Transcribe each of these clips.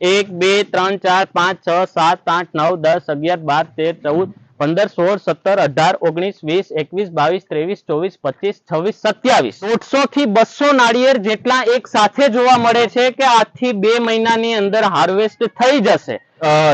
એક, બે, ત્રણ, ચાર, પાંચ, છ, સાત, આઠ, નવ, દસ, અગિયાર, બાર, તેર, ચૌદ, પંદર, સોળ, સત્તર, અઢાર, ઓગણીસ, વીસ, એકવીસ, બાવીસ, ત્રેવીસ, ચોવીસ, પચીસ, છવ્વીસ, સત્યાવીસ. દોઢસો થી બસો નાળિયેર જેટલા એક સાથે જોવા મળે છે કે આજથી બે મહિનાની અંદર હાર્વેસ્ટ થઈ જશે.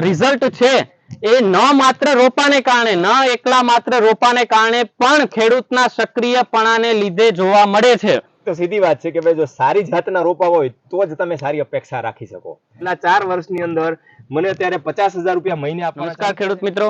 રિઝલ્ટ છે એ ન માત્ર રોપાને કારણે, ન એકલા માત્ર રોપાને કારણે, પણ ખેડૂતના સક્રિયપણાને લીધે જોવા મળે છે. તો સીધી વાત છે કે ભાઈ જો સારી જાતના રોપા હોય તો જ તમે સારી અપેક્ષા રાખી શકો. છેલ્લા ચાર વર્ષની અંદર મને અત્યારે પચાસ હજાર રૂપિયા મહિને આપવા નમસ્કાર ખેડૂત મિત્રો.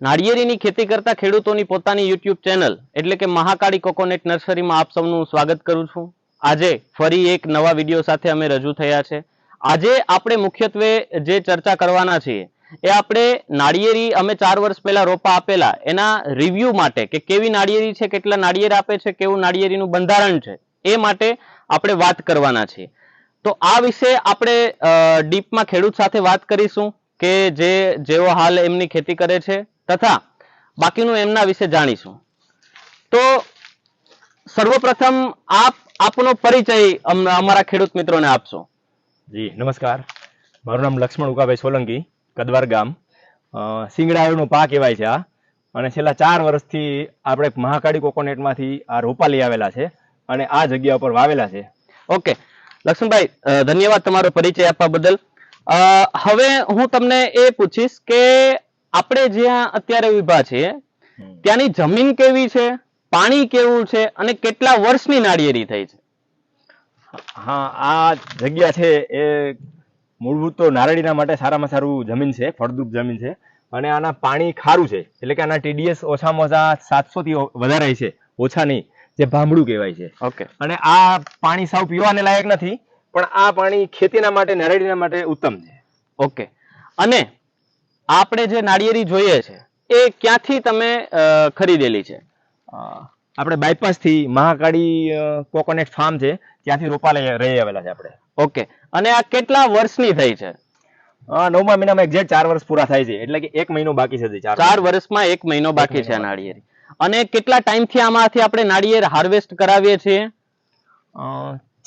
નાળિયેરીની ખેતી કરતા ખેડૂતોની પોતાની યુટ્યુબ ચેનલ એટલે કે મહાકાળી કોકોનેટ નર્સરીમાં આપ સૌનું સ્વાગત કરું છું. આજે ફરી એક નવા વીડિયો સાથે અમે રજૂ થયા છે. આજે આપણે મુખ્યત્વે જે ચર્ચા કરવાના છીએ એ આપણે નાળિયેરી અમે ચાર વર્ષ પહેલા રોપા આપેલા, એના રિવ્યુ માટે કે કેવી નાળિયેરી છે, કેટલા નાળિયેર આપે છે, કેવું નાળિયેરીનું બંધારણ છે, એ માટે આપણે વાત કરવાના છીએ. તો આ વિશે આપણે ડીપમાં ખેડૂત સાથે વાત કરીશું કે જે જેવો હાલ એમની ખેતી કરે છે તથા બાકીનું એમના વિશે જાણીશું. તો સર્વપ્રથમ આપ, આપનો પરિચય અમારા ખેડૂત મિત્રોને આપશો. જી, નમસ્કાર. મારું નામ લક્ષ્મણ ઉકાભાઈ સોલંકી. કદવાર ગામ. સિંગડાળુનો પાક કહેવાય છે આ. અને છેલ્લા ચાર વર્ષથી આપણે મહાકાળી કોકોનેટમાંથી આ રોપા લઈ આવેલા છે અને આ જગ્યા ઉપર વાવેલા છે. ઓકે લક્ષ્મણભાઈ ધન્યવાદ તમારો પરિચય આપવા બદલ. હવે હું તમને એ પૂછીશ કે આપણે જ્યાં અત્યારે ઊભા છીએ ત્યાંની જમીન કેવી છે પાણી કેવું છે અને કેટલા વર્ષની નાળિયેરી થઈ છે? હા આ જગ્યા છે એ મૂળભૂત તો નારળીના માટે સારામાં સારું જમીન છે ફળદ્રુપ જમીન છે અને આના પાણી ખારું છે એટલે કે આના ટીડીએસ ઓછામાં ઓછા સાતસોથી વધારે છે ઓછા નહીં જે ભાંભળું કહેવાય છે. ઓકે. અને આ પાણી સાવ પીવાને લાયક નથી પણ આ પાણી ખેતીના માટે નારળીના માટે ઉત્તમ છે. ઓકે. અને આપણે જે નાળિયેરી જોઈએ છે એ ક્યાંથી તમે ખરીદેલી છે? આપણે બાયપાસથી મહાકાળી કોકોનટ ફાર્મ છે ત્યાંથી રોપા લઈ રહી આવેલા છે આપણે. ઓકે. અને આ કેટલા વર્ષની થઈ છે? નવમા મહિનામાં એક્ઝેક્ટ ચાર વર્ષ પૂરા થાય છે એટલે કે એક મહિનો બાકી છે ચાર વર્ષમાં એક મહિનો બાકી છે નાળિયેર. અને કેટલા ટાઈમથી આમાંથી આપણે નાળિયેર હાર્વેસ્ટ કરાવીએ છીએ?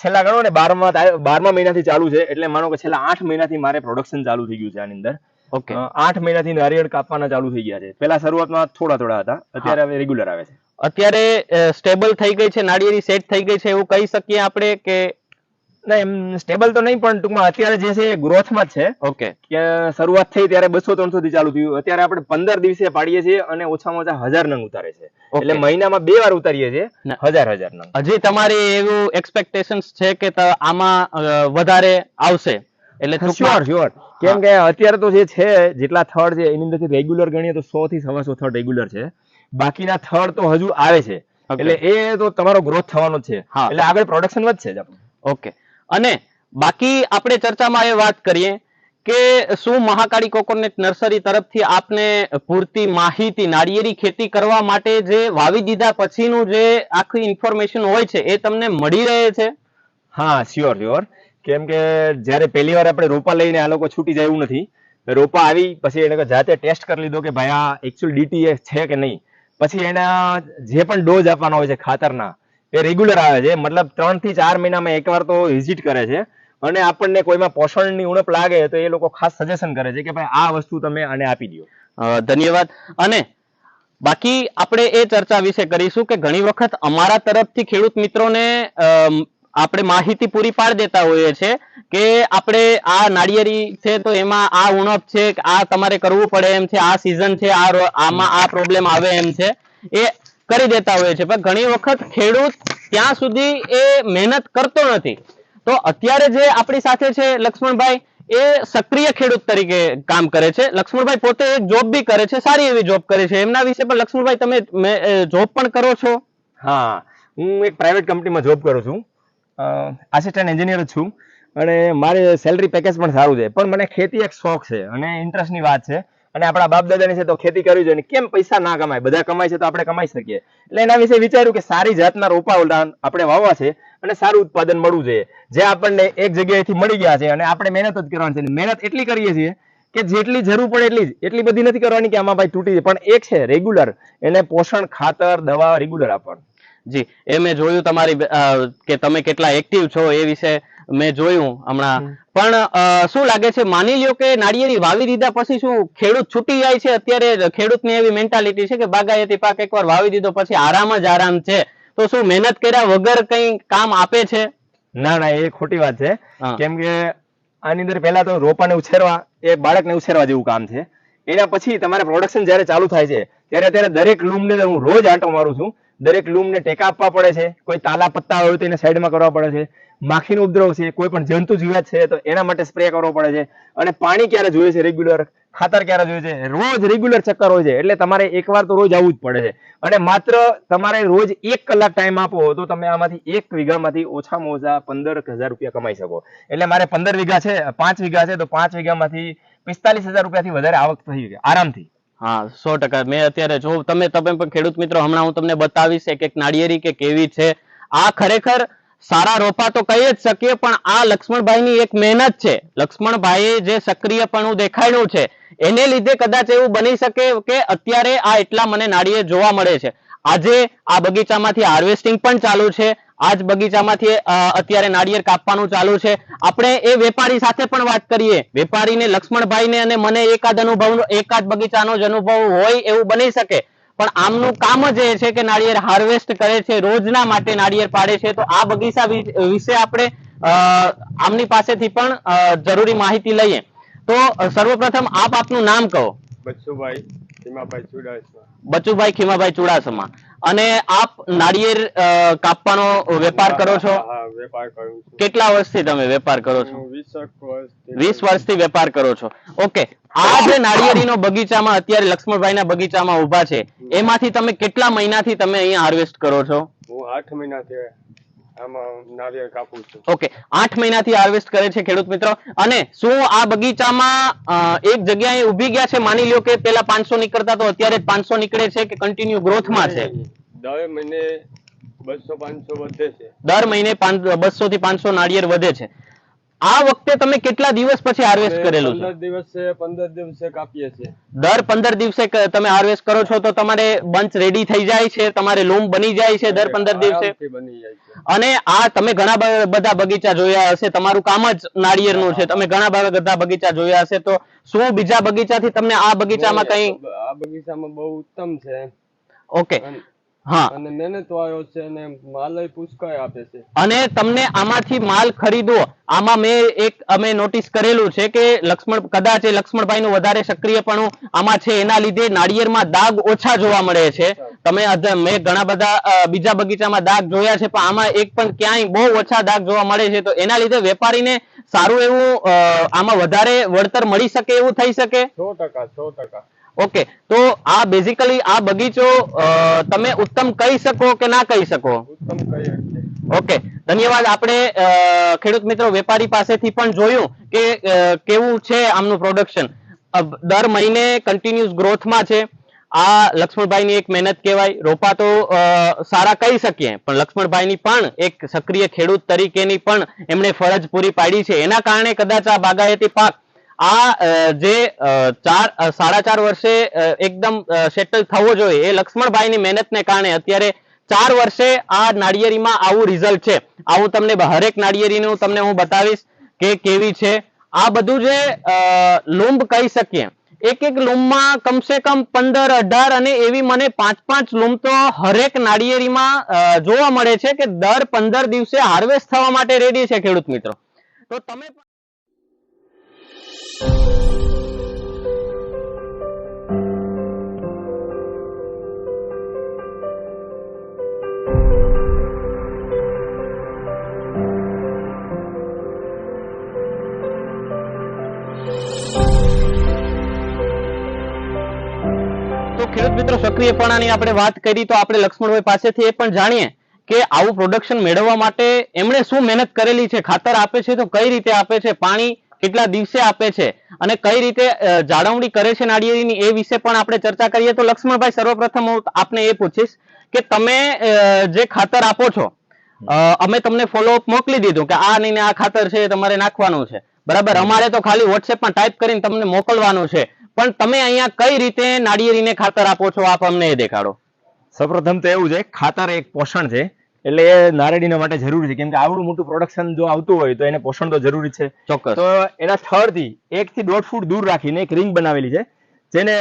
છેલ્લા ગણો ને બારમા બારમા મહિનાથી ચાલુ છે એટલે માનો કે છેલ્લા આઠ મહિનાથી મારે પ્રોડક્શન ચાલુ થઈ ગયું છે આની અંદર. ઓકે. આઠ મહિનાથી નારિયેળ કાપવાના ચાલુ થઈ ગયા છે. પેલા શરૂઆતમાં થોડા થોડા હતા અત્યારે હવે રેગ્યુલર આવે છે. અત્યારે સ્ટેબલ થઈ ગઈ છે નાળિયેરી સેટ થઈ ગઈ છે એવું કહી શકીએ આપણે કે ના એમ સ્ટેબલ તો નહીં પણ ટૂંકમાં અત્યારે જે છે એ ગ્રોથમાં જ છે. ઓકે કે શરૂઆત થઈ ત્યારે બસો ત્રણસો થી ચાલુ થયું. અત્યારે આપણે પંદર દિવસે પાડીએ છીએ અને ઓછામાં ઓછા હજાર નંગ ઉતારે છે. એટલે મહિનામાં બે વાર ઉતારીએ છીએ હજાર હજાર નંગ. હજી તમારી એવું એક્સપેક્ટેશન્સ છે કે આમાં વધારે આવશે? એટલે શ્યોર શ્યોર કેમ કે અત્યારે તો જે છે જેટલા થર્ડ છે એની અંદરથી રેગ્યુલર ગણીએ તો સો થી સવાસો થર્ડ રેગ્યુલર છે. બાકીના થર્ડ તો હજુ આવે છે. એટલે એ તો તમારો ગ્રોથ થવાનો છે. એટલે આગળ પ્રોડક્શન વધશે જ આપણું. ઓકે અને બાકી આપણે ચર્ચામાં એ વાત કરીએ કે શું મહાકાળી કોકોનટ નર્સરી તરફથી આપને પૂરતી માહિતી, નાળિયેરી ખેતી કરવા માટે જે વાવી દીધા પછીનું જે આખી ઇન્ફોર્મેશન હોય છે એ તમને મળી રહે છે? હા શ્યોર શ્યોર કેમ કે જ્યારે પહેલી વાર આપણે રોપા લઈને આ લોકો છૂટી જાય એવું નથી. રોપા આવી, પછી એને જાતે ટેસ્ટ કરી લીધો કે ભાઈ આ એકચ્યુઅલ ડીટીએ છે કે નહીં? પછી એના જે પણ ડોઝ આપવાનો હોય છે ખાતરના એ રેગ્યુલર આવે છે. મતલબ ત્રણથી ચાર મહિનામાં એકવાર તો વિઝિટ કરે છે. અને આપણને કોઈમાં પોષણની ઉણપ લાગે તો એ લોકો ખાસ સજેશન કરે છે કે ભાઈ આ વસ્તુ તમે આને આપી દો ધન્યવાદ. અને બાકી આપણે એ ચર્ચા વિશે કરીશું કે ઘણી વખત અમારા તરફથી ખેડૂત મિત્રોને આપણે માહિતી પૂરી પાડી દેતા હોઈએ છે કે આપણે આ નાળિયેરી છે તો એમાં આ ઉણપ છે, આ તમારે કરવું પડે એમ છે, આ સિઝન છે, આ આમાં આ પ્રોબ્લેમ આવે એમ છે. એ કરી દેતા હોય છે. પણ ઘણી વખત ખેડૂત ત્યાં સુધી એ મહેનત કરતો નથી. તો અત્યારે જે આપણી સાથે છે લક્ષ્મણભાઈ, એ સક્રિય ખેડૂત તરીકે કામ કરે છે. લક્ષ્મણભાઈ પોતે એક જોબ બી કરે છે, સારી એવી જોબ કરે છે. એમના વિશે પણ લક્ષ્મણભાઈ, તમે જોબ પણ કરો છો? હા, હું એક પ્રાઇવેટ કંપનીમાં જોબ કરું છું. આસિસ્ટન્ટ એન્જિનિયર છું. અને મારે સેલરી પેકેજ પણ સારું છે. પણ મને ખેતી એક શોખ છે અને ઇન્ટરેસ્ટની વાત છે. અને આપણા બાપ દાદાની છે તો ખેતી કરવી જોઈએ. કેમ પૈસા ના કમાય? બધા કમાય છે તો આપણે કમાઈ શકીએ. એટલે એના વિશે વિચાર્યું કે સારી જાતના રોપા આપણે વાવવા છે અને સારું ઉત્પાદન મળવું જોઈએ. જે આપણને એક જગ્યાએથી મળી ગયા છે અને આપણે મહેનત જ કરવાની છે. મહેનત એટલી કરીએ છીએ કે જેટલી જરૂર પડે એટલી જ. એટલી બધી નથી કરવાની કે આમાં ભાઈ તૂટી જાય. પણ એક છે રેગ્યુલર. એને પોષણ, ખાતર, દવા રેગ્યુલર આપવાનું. જી. એ મેં જોયું તમારી કે તમે કેટલા એક્ટિવ છો એ વિશે મેં જોયું હમણાં. પણ શું લાગે છે માની લ્યો કે નાળિયેરી વાવી દીધા પછી શું ખેડૂત છૂટી જાય છે? અત્યારે ખેડૂતની એવી મેન્ટાલિટી છે કે બાગાયતી પાક એકવાર વાવી દીધો પછી આરામ જ આરામ છે. તો શું મહેનત કર્યા વગર કઈ કામ આપે છે? ના ના એ ખોટી વાત છે. કેમ કે આની અંદર પહેલા તો રોપાને ઉછેરવા એ બાળકને ઉછેરવા જેવું કામ છે. એના પછી તમારે પ્રોડક્શન જ્યારે ચાલુ થાય છે ત્યારે ત્યારે દરેક લૂમને હું રોજ આંટો મારું છું. દરેક લૂમને ટેકા આપવા પડે છે. કોઈ તાલા પત્તા હોય તો એને સાઈડમાં કરવા પડે છે. માખીનો ઉપદ્રવ છે, કોઈ પણ જંતુ જીવાત છે, તો એના માટે સ્પ્રે કરવો પડે છે. અને પાણી ક્યારે જોઈએ છે રેગ્યુલર ખાતર ક્યારે જોઈએ છે? રોજ રેગ્યુલર ચક્કર હોય છે, એટલે તમારે એકવાર તો રોજ આવવું જ પડે છે. અને માત્ર તમારે રોજ એક કલાક ટાઈમ આપો તો તમે આમાંથી એક વીઘામાંથી ઓછામાં ઓછા પંદર હજાર રૂપિયા કમાઈ શકો. એટલે મારે પંદર વીઘા છે, પાંચ વીઘા છે, તો પાંચ વીઘામાંથી પિસ્તાલીસ હજાર રૂપિયાથી વધારે આવક થઈ ગઈ, આરામથી. હા, સો ટકા. મેં અત્યારે જો, તમે તમે પણ ખેડૂત મિત્રો, હમણાં હું તમને બતાવીશ એક એક નાળિયેરી કે કેવી છે. આ ખરેખર સારા રોપા તો કહી જ શકીએ, પણ આ લક્ષ્મણભાઈની એક મહેનત છે. લક્ષ્મણભાઈએ જે સક્રિયપણું દેખાડ્યું છે, એને લીધે કદાચ એવું બની શકે કે અત્યારે આ એટલા મને નાળીએ જોવા મળે છે. આજે આ બગીચામાંથી હાર્વેસ્ટિંગ પણ ચાલુ છે. આજ બગીચામાંથી અત્યારે નાળિયેર કાપવાનું ચાલુ છે. આપણે એ વેપારી સાથે પણ વાત કરીએ. વેપારીને, લક્ષ્મણભાઈને અને મને એકાદ અનુભવ, એકાદ બગીચાનો જ અનુભવ હોય એવું બની શકે. પણ આમનું કામ જ એ છે કે નાળિયેર હાર્વેસ્ટ કરે છે રોજના માટે નાળિયેર પાડે છે. તો આ બગીચા વિશે આપણે આમની પાસેથી પણ જરૂરી માહિતી લઈએ. તો સર્વપ્રથમ આપ આપનું નામ કહો. બચ્ચુભાઈ હિમાભાઈ ચુડાસમા. બચુભાઈ ખીમાભાઈ ચુડાસમા. અને આપ નાળિયેર કાપવાનો વેપાર કરો છો? વેપાર કરું છું. કેટલા વર્ષથી તમે વેપાર કરો છો? વીસ વર્ષથી વેપાર કરો છો. ઓકે. આ જે નાળિયેરીનો બગીચામાં અત્યારે લક્ષ્મણભાઈના બગીચામાં ઊભા છે એમાંથી તમે કેટલા મહિનાથી તમે અહીંયા હાર્વેસ્ટ કરો છો? હું આઠ મહિનાથી આમાં નારિયેળ કાપું છું. ઓકે આઠ મહિનાથી હાર્વેસ્ટ કરે છે ખેડૂત મિત્રો. અને શું આ બગીચામાં એક જગ્યાએ ઊભી ગયા છે? માની લ્યો કે પેલા પાંચસો નીકળતા તો અત્યારે પાંચસો નીકળે છે કે કન્ટિન્યુ ગ્રોથમાં છે? દર મહિને બસો પાંચસો વધે છે. દર મહિને બસો થી પાંચસો નાળિયેર વધે છે. આ વખતે તમે કેટલા દિવસ પછી હાર્વેસ્ટ કરેલું છે? દિવસે પંદર દિવસે કાપીએ છીએ. દર પંદર દિવસે તમે હાર્વેસ્ટ કરો છો તો તમારે બંચ રેડી થઈ જાય છે તમારે લૂમ બની જાય છે દર પંદર દિવસે? અને આ તમે ઘણા બધા બગીચા જોયા હશે તમારું કામ જ નાળિયેરનું છે. તમે ઘણા બધા બગીચા જોયા હશે તો શું બીજા બગીચાથી તમને આ બગીચામાં કઈ આ બગીચામાં બહુ ઉત્તમ છે. ઓકે. અને- મહેનત વાળો છે અને માલય પુષ્કળ આપે છે. અને તમને આમાંથી માલ ખરીદો. આમાં મેં એક અમે નોટિસ કરેલું છે કે લક્ષ્મણ કદાચ એ લક્ષ્મણભાઈનું વધારે સક્રિયપણું આમાં છે. એના લીધે નાળિયેરમાં દાગ ઓછા જોવા મળે છે. તમે મેં ઘણા બધા બીજા બગીચામાં દાગ જોયા છે પણ આમાં એક પણ ક્યાંય બહુ ઓછા દાગ જોવા મળે છે. તો એના લીધે વેપારીને સારું એવું આમાં વધારે વળતર મળી શકે એવું થઈ શકે? સો ટકા સો ટકા. ઓકે તો આ બેઝિકલી આ બગીચો તમે ઉત્તમ કહી શકો કે ના કહી શકો? ઓકે ધન્યવાદ. આપણે ખેડૂત મિત્રો વેપારી પાસેથી પણ જોયું કે કેવું છે આમનું પ્રોડક્શન દર મહિને કન્ટિન્યુઅસ ગ્રોથમાં છે. આ લક્ષ્મણભાઈની એક મહેનત કહેવાય. રોપા તો સારા કહી શકીએ પણ લક્ષ્મણભાઈની પણ એક સક્રિય ખેડૂત તરીકેની પણ એમણે ફરજ પૂરી પાડી છે. એના કારણે કદાચ આ બાગાયતી પાક આ જે ચાર સાડા ચાર વર્ષે એકદમ સેટલ થવો જોઈએ. એ લક્ષ્મણભાઈની મહેનતને કારણે અત્યારે ચાર વર્ષે આ નાળિયેરીમાં આવું રિઝલ્ટ છે. આવું તમને હરેક નાળિયેરીનું તમને હું બતાવીશ કે કેવી છે. આ બધું જે લૂંબ કહી શકીએ. એક એક લૂમમાં કમસે કમ પંદર, અઢાર અને એવી મને પાંચ પાંચ લૂમ તો હરેક નાળિયેરીમાં જોવા મળે છે કે દર પંદર દિવસે હાર્વેસ્ટ થવા માટે રેડી છે ખેડૂત મિત્રો. તો તમે ખેડૂત મિત્રો સક્રિયપણાની આપણે વાત કરી તો આપણે લક્ષ્મણભાઈ પાસેથી એ પણ જાણીએ કે આવું પ્રોડક્શન મેળવવા માટે એમણે શું મહેનત કરેલી છે, ખાતર આપે છે, તો કઈ રીતે આપે છે, પાણી કેટલા દિવસે આપે છે અને કઈ રીતે જાળવણી કરે છે નાળિયેરીની એ વિશે પણ આપણે ચર્ચા કરીએ. તો લક્ષ્મણભાઈ સર્વપ્રથમ હું આપને એ પૂછીશ કે તમે જે ખાતર આપો છો અમે તમને ફોલોઅપ મોકલી દીધું કે આ નહીં આ ખાતર છે તમારે નાખવાનું છે. બરાબર? અમારે તો ખાલી વોટ્સએપમાં ટાઈપ કરીને તમને મોકલવાનું છે. પણ તમે અહીંયા કઈ રીતે નાળિયેરીને ખાતર આપો છો? આપ અમને એ દેખાડો. સૌપ્રથમ તો એવું છે, ખાતર એક પોષણ છે. એટલે એ નારેડીના માટે જરૂરી છે. કેમ કે આવડું મોટું પ્રોડક્શન જો આવતું હોય તો એને પોષણ તો જરૂરી છે. ચોક્કસ. તો એના સ્થળથી એક થી દોઢ ફૂટ દૂર રાખીને એક રિંગ બનાવેલી છે. જેને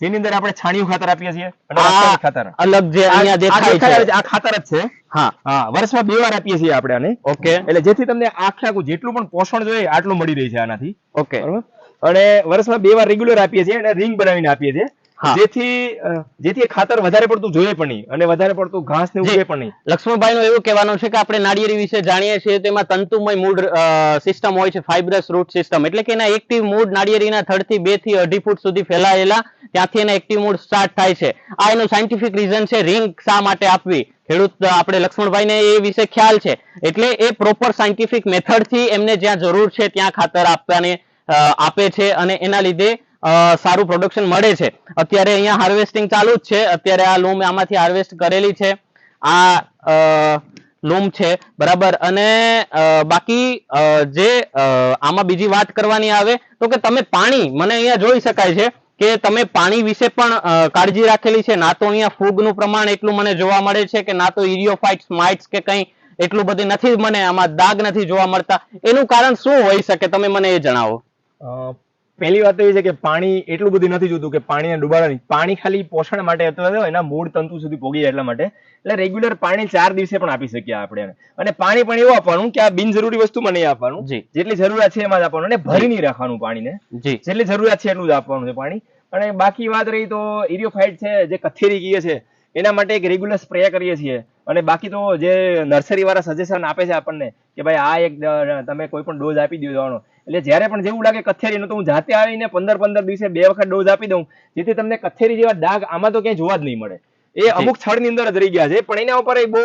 જેની અંદર આપણે છાણિયું ખાતર આપીએ છીએ. અને ખાતર. અલગ જે અહીંયા દેખાય છે. આ ખાતર જ છે. હા. હા વર્ષમાં બે વાર આપીએ છીએ આપણે આને. ઓકે. એટલે જેથી તમને આખે આખું જેટલું પણ પોષણ જોઈએ આટલું મળી રહી છે આનાથી. ઓકે. બરોબર? અને વર્ષમાં બે વાર રેગ્યુલર આપીએ છીએ અને રિંગ બનાવીને આપીએ છીએ. જેથી જેથી ખાતર વધારે પડતું જોઈએ પણ નહીં અને વધારે પડતું ઘાસ ને ઉગે પણ નહીં. લક્ષ્મણભાઈ નું એવું કહેવાનું છે કે આપણે નાળિયેરી વિશે જાણીએ છીએ તેમાં તંતુમય મૂળ સિસ્ટમ હોય છે ફાઇબ્રસ રૂટ સિસ્ટમ એટલે કે એના એક્ટિવ મૂળ નાળિયેરીના થડથી બેથી અઢી ફૂટ સુધી ફેલાયેલા ત્યાંથી એના એક્ટિવ મૂળ સ્ટાર્ટ થાય છે. આ એનું સાયન્ટિફિક રીઝન છે રિંગ શા માટે આપવી? ખેડૂત આપણે લક્ષ્મણભાઈને એ વિશે ખ્યાલ છે. એટલે એ પ્રોપર સાયન્ટિફિક મેથડથી એમને જ્યાં જરૂર છે ત્યાં ખાતર આપવાને આપે છે અને એના લીધે સારું પ્રોડક્શન મળે છે. અત્યારે અહીંયા હાર્વેસ્ટિંગ ચાલુ જ છે. અત્યારે આ લૂમ આમાંથી હાર્વેસ્ટ કરેલી છે. આ લૂમ છે. બરાબર? અને બાકી જે આમાં બીજી વાત કરવાની આવે, તો કે તમે પાણી, મને અહીંયા જોઈ શકાય છે કે તમે પાણી વિશે પણ કાળજી રાખેલી છે. ના તો અહીંયા ફૂગનું પ્રમાણ એટલું મને જોવા મળે છે કે ના તો ઇરિયોફાઇટ્સ માઇટ્સ કે કંઈ એટલું બધું નથી મને આમાં દાગ નથી જોવા મળતા. એનું કારણ શું હોઈ શકે? તમે મને એ જણાવો. પહેલી વાત તો એ છે કે પાણી એટલું બધું નથી જોતું કે પાણીને ડુબાડવાની. પાણી ખાલી પોષણ માટે અથવા એના મૂળ તંતુ સુધી પોગી જાય એટલા માટે. એટલે રેગ્યુલર પાણી ચાર દિવસે પણ આપી શકીએ આપણે અને પાણી પણ એવું આપવાનું કે આ બિનજરૂરી વસ્તુમાં નહીં આપવાનું. જેટલી જરૂરિયાત છે એમાં જ આપવાનું અને ભરી નહીં રાખવાનું પાણીને. જેટલી જરૂરિયાત છે એટલું જ આપવાનું છે પાણી. અને બાકી વાત રહી તો ઇરિયોફાઇટ છે જે કથેરી કીએ છે એના માટે એક રેગ્યુલર સ્પ્રે કરીએ છીએ. અને બાકી તો જે નર્સરી વાળા સજેશન આપે છે આપણને કે ભાઈ આ એક તમે કોઈ પણ ડોઝ આપી દેવાનો એટલે જ્યારે પણ જેવું લાગે કથેરીનો તો હું જાતે આવીને પંદર પંદર દિવસે બે વખત ડોઝ આપી દઉં જેથી તમને કથેરી જેવા ડાઘ આમાં તો ક્યાંય જોવા જ નહીં મળે. એ અમુક થડની અંદર જ રહી ગયા છે પણ એના ઉપર એ બહુ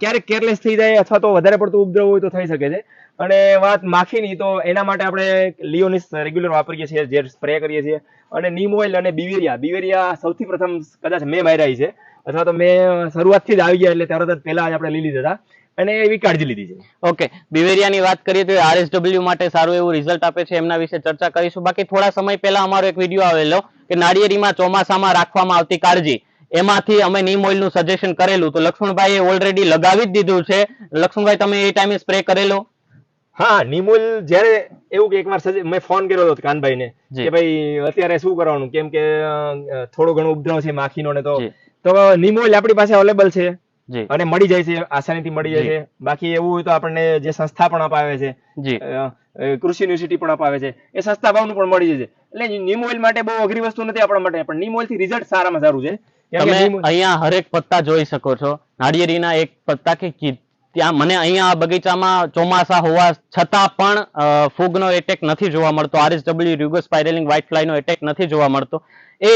ક્યારેક કેરલેસ થઈ જાય અથવા તો વધારે પડતું ઉપદ્રવ હોય તો થઈ શકે છે. અને વાત માખીની તો એના માટે આપણે લિયોનિસ રેગ્યુલર વાપરીએ છીએ જે સ્પ્રે કરીએ છીએ. અને નીમ ઓઇલ અને બિવેરિયા બિવેરિયા સૌથી પ્રથમ કદાચ મેં માર્યા છે અથવા તો મેં શરૂઆતથી જ આવી ગયા એટલે તરત જ પહેલા જ આપણે લઈ લીધા હતા. અને એવી કાળજી લીધી છે. ઓકે બિવેરિયાની વાત કરીએ તો આરએસડબલ્યુ માટે સારું એવું રિઝલ્ટ આપે છે એમના વિશે ચર્ચા કરીશું. બાકી થોડા સમય પહેલા અમારો એક વીડિયો આવેલો કે નાળિયેરીમાં ચોમાસામાં રાખવામાં આવતી કાળજી એમાંથી અમે નીમ ઓઇલનું સજેશન કરેલું. તો લક્ષ્મણભાઈએ ઓલરેડી લગાવી જ દીધું છે. લક્ષ્મણભાઈ તમે એ ટાઈમે સ્પ્રે કરેલો? હા નીમ ઓઇલ જ્યારે એવું કે એકવાર મેં ફોન કર્યો હતો કાનભાઈને. કે ભાઈ અત્યારે શું કરવાનું? કેમ કે થોડો ઘણો ઉપદ્રવ છે માખીનો ને તો. તો નીમ ઓઇલ આપણી પાસે અવેલેબલ છે. અને મળી જાય છે આસાનીથી મળી જાય છે. બાકી એવું હોય તો આપણને જે સંસ્થા પણ અપાવે છે કૃષિ યુનિવર્સિટી પણ અપાવે છે એ સસ્તા ભાવનું પણ મળી જાય છે. એટલે નીમ ઓઇલ માટે બહુ અઘરી વસ્તુ નથી આપણા માટે પણ નીમ ઓઇલથી રિઝલ્ટ સારામાં સારું છે. તમે અહીંયા હરેક પત્તા જોઈ શકો છો. નાળિયેરીના એક પત્તા કે ત્યાં મને અહીંયા આ બગીચામાં ચોમાસા હોવા છતાં પણ ફૂગનો એટેક નથી જોવા મળતો. આરએસડબલ્યુ ર્યુગો સ્પાઇરેલિંગ વ્હાઇટ ફ્લાયનો એટેક નથી જોવા મળતો. એ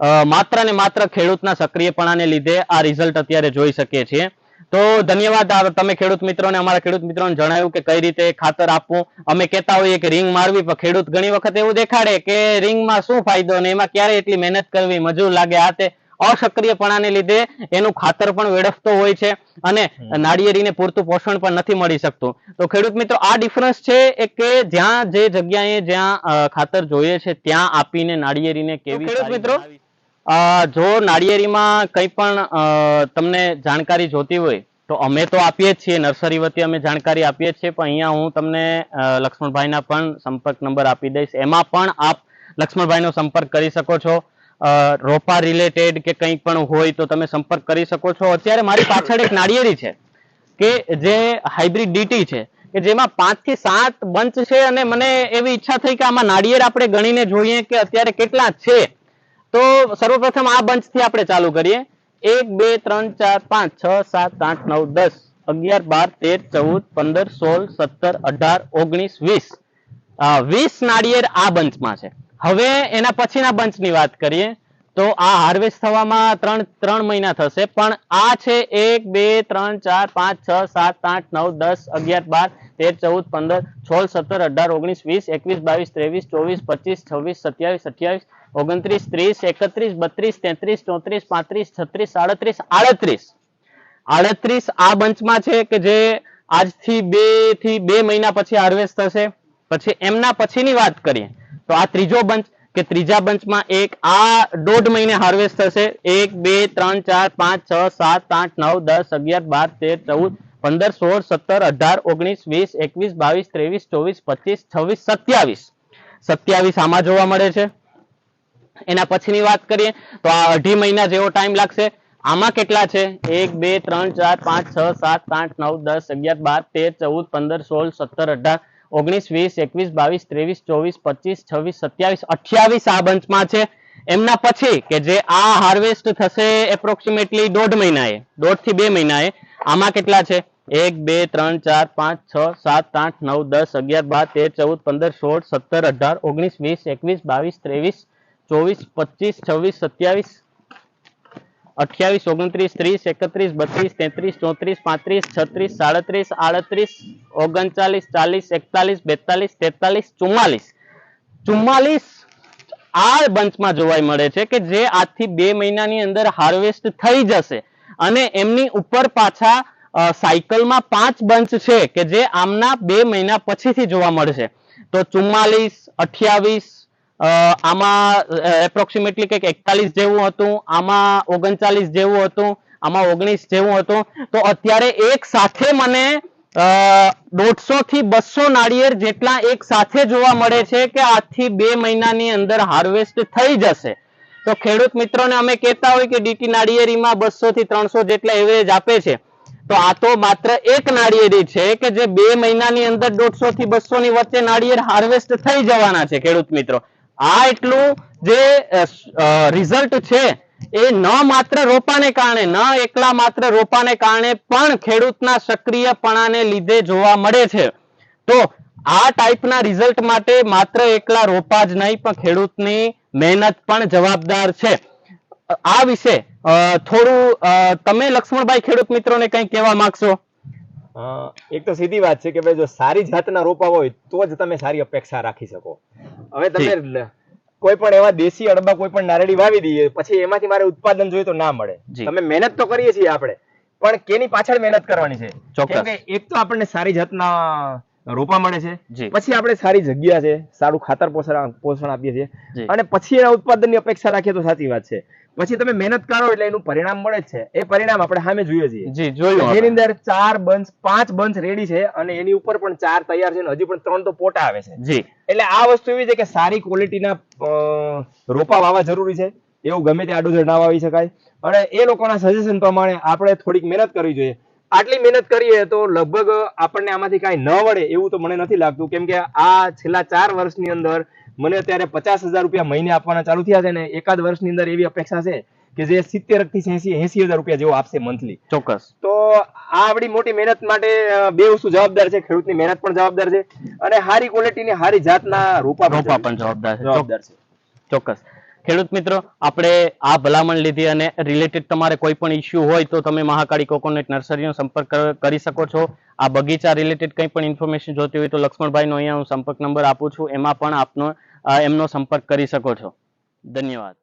માત્ર ને માત્ર ખેડૂતના સક્રિયપણાને લીધે આ રિઝલ્ટ અત્યારે જોઈ શકીએ છીએ. તો ધન્યવાદ તમે ખેડૂત મિત્રોને અમારા ખેડૂત મિત્રોને જણાવ્યું કે કઈ રીતે ખાતર આપવું. અમે કહેતા હોઈએ કે રિંગ મારવી પણ ખેડૂત ઘણી વખત એવું દેખાડે કે રિંગમાં શું ફાયદો ને એમાં ક્યારે એટલી મહેનત કરવી મજૂર લાગે. આ તે અસક્રિયપણાને લીધે એનું ખાતર પણ વેડફતો હોય છે અને નાળિયેરીને પૂરતું પોષણ પણ નથી મળી શકતું. તો ખેડૂત મિત્રો આ ડિફરન્સ છે કે જ્યાં જે જગ્યાએ જ્યાં ખાતર જોઈએ છે ત્યાં આપીને નાળિયેરીને કેવી ખેડૂત મિત્રો, જો નાળિયેરીમાં કંઈ પણ તમને જાણકારી જોતી હોય, તો અમે તો આપીએ જ છીએ, નર્સરી વતી અમે જાણકારી આપીએ છીએ, પણ અહીંયા હું તમને લક્ષ્મણભાઈના પણ સંપર્ક નંબર આપી દઈશ. એમાં પણ આપ લક્ષ્મણભાઈનો સંપર્ક કરી શકો છો. રોપા રિલેટેડ કે કંઈ પણ હોય તો તમે સંપર્ક કરી શકો છો. અત્યારે મારી પાછળ એક નાળિયેરી છે, કે જે હાઇબ્રિડ ડીટી છે, કે જેમાં પાંચથી સાત બંચ છે અને મને એવી ઈચ્છા થઈ કે આમાં નાળિયેર આપણે ગણીને જોઈએ કે અત્યારે કેટલા છે. તો સર્વપ્રથમ આ બંચથી આપણે ચાલુ કરીએ. એક, બે, ત્રણ, ચાર, પાંચ, છ, સાત, આઠ, નવ, દસ, અગિયાર, બાર, તેર, ચૌદ, પંદર, સોળ, સત્તર, અઢાર, ઓગણીસ, વીસ. વીસ નાળિયેર આ બંચમાં છે. હવે એના પછીના બંચની વાત કરીએ તો આ હાર્વેસ્ટ થવામાં ત્રણ ત્રણ મહિના થશે, પણ આ છે એક, બે, ત્રણ, ચાર, પાંચ, છ, સાત, આઠ, નવ, દસ, અગિયાર, બાર, તેર, ચૌદ, પંદર, સોળ, સત્તર, અઢાર, ઓગણીસ, વીસ, એકવીસ, બાવીસ, ત્રેવીસ, ચોવીસ, પચીસ, છવ્વીસ, સત્યાવીસ, અઠ્યાવીસ ઓગણત્રીસ, ત્રીસ, એકત્રીસ, બત્રીસ, તેત્રીસ, ચોત્રીસ, પાંત્રીસ, છત્રીસ, સાડત્રીસ, આડત્રીસ. આડત્રીસ આ બંચમાં છે કે જે આજથી બેથી બે મહિના પછી હાર્વેસ્ટ થશે. પછી એમના પછીની વાત કરીએ. તો આ ત્રીજો બંચ કે ત્રીજા બંચમાં એક આ દોઢ મહિને હાર્વેસ્ટ થશે. એક, બે, ત્રણ, ચાર, પાંચ, છ, સાત, આઠ, નવ, દસ, અગિયાર, બાર, તેર, ચૌદ, પંદર, સોળ, સત્તર, અઢાર, ઓગણીસ, વીસ, એકવીસ, બાવીસ, ત્રેવીસ, ચોવીસ, પચીસ, છવ્વીસ, સત્યાવીસ. સત્યાવીસ આમાં જોવા મળે છે. એના પછીની વાત કરીએ, તો આ અઢી મહિના જેવો ટાઈમ લાગશે. આમાં કેટલા છે? એક, બે, ત્રણ, ચાર, પાંચ, છ, સાત, આઠ, નવ, દસ, અગિયાર, બાર, તેર, ચૌદ, પંદર, સોળ, સત્તર, અઢાર, ઓગણીસ, વીસ, એકવીસ, બાવીસ, ત્રેવીસ, ચોવીસ, પચીસ, છવ્વીસ, સત્યાવીસ, અઠ્યાવીસ આ બંચમાં છે. એમના પછી કે જે આ હાર્વેસ્ટ થશે એપ્રોક્સિમેટલી દોઢ મહિનાએ, દોઢથી બે મહિનાએ, આમાં કેટલા છે? એક, બે, ત્રણ, ચાર, પાંચ, છ, સાત, આઠ, નવ, દસ, અગિયાર, બાર, તેર, ચૌદ, પંદર, સોળ, સત્તર, અઢાર, ઓગણીસ, વીસ, એકવીસ, બાવીસ, ત્રેવીસ ચોવીસ, પચીસ, છવ્વીસ, સત્યાવીસ, અઠ્યાવીસ, ઓગણત્રીસ, ત્રીસ, એકત્રીસ, બત્રીસ, તેત્રીસ, ચોત્રીસ, પાંત્રીસ, છત્રીસ, સાડત્રીસ, આડત્રીસ, ઓગણચાલીસ, ચાલીસ, એકતાલીસ, બેતાલીસ, તેતાલીસ, ચુમ્માલીસ. ચુમ્માલીસ આ બંચમાં જોવા મળે છે કે જે આજથી બે મહિનાની અંદર હાર્વેસ્ટ થઈ જશે અને એમની ઉપર પાછા સાયકલમાં પાંચ બંચ છે કે જે આમના બે મહિના પછીથી જોવા મળશે. તો ચુમ્માલીસ, અઠ્યાવીસ આમાં એપ્રોક્સિમેટલી કંઈક એકતાલીસ જેવું હતું, આમાં ઓગણચાલીસ જેવું હતું, આમાં ઓગણીસ જેવું હતું. તો અત્યારે એક સાથે મને દોઢસો થી બસો નાળિયેર જેટલા એક સાથે જોવા મળે છે કે આજથી બે મહિનાની અંદર હાર્વેસ્ટ થઈ જશે. તો ખેડૂત મિત્રોને અમે કહેતા હોય કે ડીટી નાળિયેરીમાં બસો થી ત્રણસો જેટલા એવરેજ આપે છે. તો આ તો માત્ર એક નાળિયેરી છે કે જે બે મહિનાની અંદર દોઢસો થી બસો ની વચ્ચે નાળિયેર હાર્વેસ્ટ થઈ જવાના છે ખેડૂત મિત્રો. આ એટલું જે રિઝલ્ટ છે, એ ન માત્ર રોપાને કારણે, ન એકલા માત્ર રોપાને કારણે, પણ ખેડૂતના સક્રિયપણાને લીધે જોવા મળે છે. તો આ ટાઈપના રિઝલ્ટ માટે માત્ર એકલા રોપા જ નહીં, પણ ખેડૂતની મહેનત પણ જવાબદાર છે. આ વિશે થોડું તમે લક્ષ્મણભાઈ ખેડૂત મિત્રોને કંઈ કહેવા માંગશો? એક તો સીધી વાત છે કે ભાઈ જો સારી જાતના રોપા હોય તો જ તમે સારી અપેક્ષા રાખી શકો. હવે તમે કોઈ પણ એવા દેશી અડબા કોઈ પણ નારળી વાવી દઈએ પછી એમાંથી મારે ઉત્પાદન જોઈએ તો ના મળે. તમે મહેનત તો કરીએ છીએ આપણે પણ કેની પાછળ મહેનત કરવાની છે. કેમ કે એક તો આપણને સારી જાતના રોપા મળે છે પછી આપણે સારી જગ્યા છે સારું ખાતર પોષણ પોષણ આપીએ છીએ. અને પછી એના ઉત્પાદનની અપેક્ષા રાખીએ તો સાચી વાત છે. પછી તમે મહેનત કરો એટલે એનું પરિણામ મળે છે. એ પરિણામ આપણે સામે જોઈએ છીએ. જી જોયું એની અંદર ચાર બંચ પાંચ બંચ રેડી છે અને એની ઉપર પણ ચાર તૈયાર છે અને હજી પણ ત્રણ તો પોટા આવે છે. જી. એટલે આ વસ્તુ એવી છે કે સારી ક્વોલિટીના રોપા વાવવા જરૂરી છે. એવું ગમે તે આડું ના વાવી શકાય. અને એ લોકોના સજેશન પ્રમાણે આપણે થોડીક મહેનત કરવી જોઈએ. આટલી મહેનત કરીએ તો લગભગ આપણને આમાંથી કાંઈ ન વળે એવું તો મને નથી લાગતું. કેમ કે આ છેલ્લા ચાર વર્ષની અંદર મને અત્યારે પચાસ હજાર રૂપિયા મહિને આપવાના ચાલુ થયા છે ને એકાદ વર્ષની અંદર એવી અપેક્ષા છે કે જે સિત્તેરથી એસી એસી હજાર રૂપિયા જેવો આપશે મંથલી ચોક્કસ. તો આ આપણી મોટી મહેનત માટે બે વસ્તુ જવાબદાર છે. ખેડૂતની મહેનત પણ જવાબદાર છે અને સારી ક્વોલિટીની સારી જાતના રોપા રોપા પણ જવાબદાર છે. જવાબદાર છે. ચોક્કસ. ખેડૂત મિત્રો આપણે આ ભલામણ લીધી અને રિલેટેડ તમારે કોઈ પણ ઇસ્યુ હોય તો તમે મહાકાળી કોકોનટ નર્સરીનો સંપર્ક કરી શકો છો. આ બગીચા રિલેટેડ કંઈ પણ ઇન્ફોર્મેશન જોતી હોય તો લક્ષ્મણભાઈનો અહીંયા હું સંપર્ક નંબર આપું છું. એમાં પણ આપનો એમનો સંપર્ક કરી શકો છો. ધન્યવાદ.